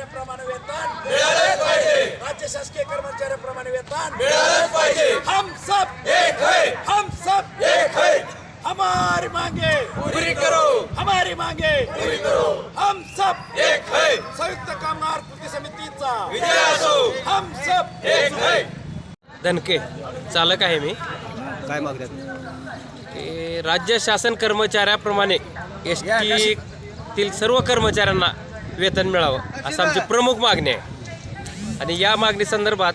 कर्मचाऱ्याप्रमाणे वेतन. राज्य शासकीय कर्मचाऱ्याप्रमाणे वेतन. हम सब एक है. हम सब एक है. हमारी मांगे. पूरी करो. हमारी मांगे. पूरी करो. हम सब एक है. संयुक्त कामगार कृती समितीचा. विजय असो. हम सब एक है. धनके चालक आहे मी. काय मागण्यात हे राज्य शासन कर्मचाऱ्याप्रमाणे एस टीतील सर्व कर्मचाऱ्यांना वेतन मिळावं असं आमची प्रमुख मागणी आहे. आणि या मागणी संदर्भात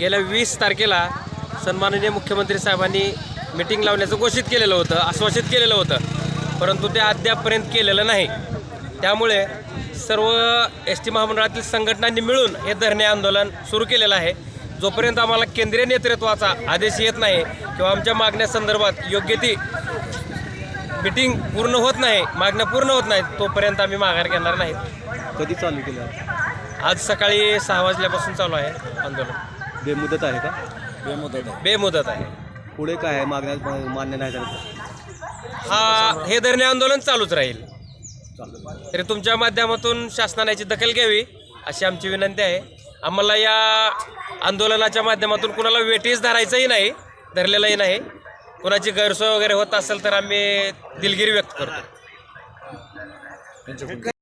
गेल्या वीस तारखेला सन्माननीय मुख्यमंत्री साहेबांनी मिटिंग लावण्याचं घोषित केलेलं होतं आश्वासित केलेलं होतं. परंतु ते अद्यापपर्यंत केलेलं नाही. त्यामुळे सर्व एस टी महामंडळातील संघटनांनी मिळून हे धरणे आंदोलन सुरू केलेलं आहे. जोपर्यंत आम्हाला केंद्रीय नेतृत्वाचा आदेश येत नाही किंवा आमच्या मागण्यासंदर्भात योग्य ती मिटिंग पूर्ण होत नाही मागण्या पूर्ण होत नाहीत तोपर्यंत आम्ही माघार घेणार नाहीत. कधी चालू केलं? आज सकाळी सहा वाजल्यापासून चालू आहे आंदोलन. बेमुदत आहे का? बेमुदत आहे. पुढे काय आहे? मागण्यात मान्य नाही झालं हा हे धरणे आंदोलन चालूच राहील. चालतं तरी तुमच्या माध्यमातून शासनाने याची दखल घ्यावी अशी आमची विनंती आहे. आम्हाला या आंदोलनाच्या माध्यमातून कुणाला वेटीस धरायचंही नाही धरलेलंही नाही. कुणाची गैरसोय वगैरे होत असेल तर आम्ही दिलगिरी व्यक्त करतो.